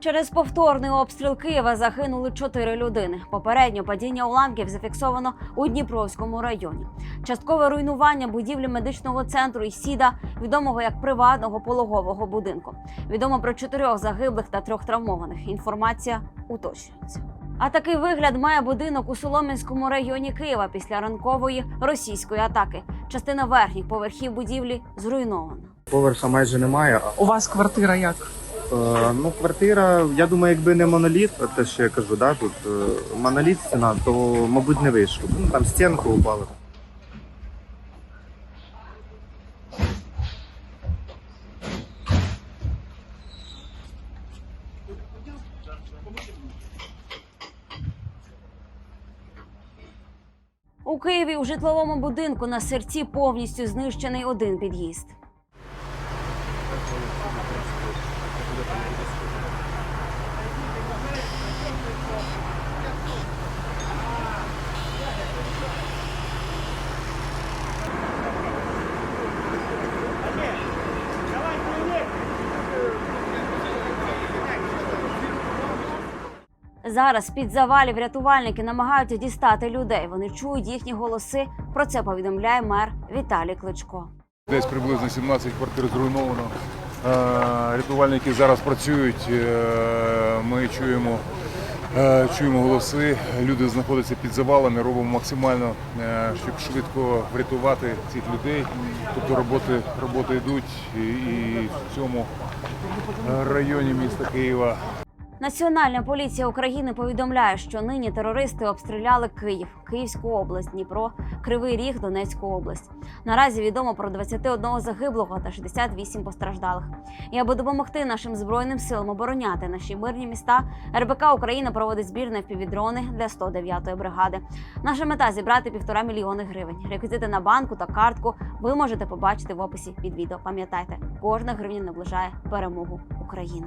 Через повторний обстріл Києва загинули чотири людини. Попередньо падіння уламків зафіксовано у Дніпровському районі. Часткове руйнування будівлі медичного центру і сіда, відомого як приватного пологового будинку. Відомо про чотирьох загиблих та трьох травмованих. Інформація уточнюється. А такий вигляд має будинок у Солом'янському районі Києва після ранкової російської атаки. Частина верхніх поверхів будівлі зруйнована. Поверха майже немає. У вас квартира як? Е, ну, квартира, я думаю, якби не моноліт, те, що я кажу, да, тут е, моноліт стіна, то, мабуть, не вийшло. Ну, там стінку упали. У Києві у житловому будинку на серці повністю знищений один під'їзд. Зараз з-під завалів рятувальники намагаються дістати людей. Вони чують їхні голоси. Про це повідомляє мер Віталій Кличко. Десь приблизно 17 квартир зруйновано. Е, Рятувальники зараз працюють. е, Ми чуємо, е, чуємо голоси. Люди знаходяться під завалами. Робимо максимально, щоб швидко врятувати цих людей. Тобто роботи, роботи йдуть і, в цьому районі міста Києва Національна поліція України повідомляє, що нині терористи обстріляли Київ, Київську область, Дніпро, Кривий Ріг, Донецьку область. Наразі відомо про 21 загиблого та 68 постраждалих. І аби допомогти нашим збройним силам обороняти наші мирні міста, РБК Україна проводить збір на впівдрони для 109-ї бригади. Наша мета зібрати півтора мільйони гривень. Реквізити на банку та картку ви можете побачити в описі під відео. Пам'ятайте, кожна гривня наближає перемогу України.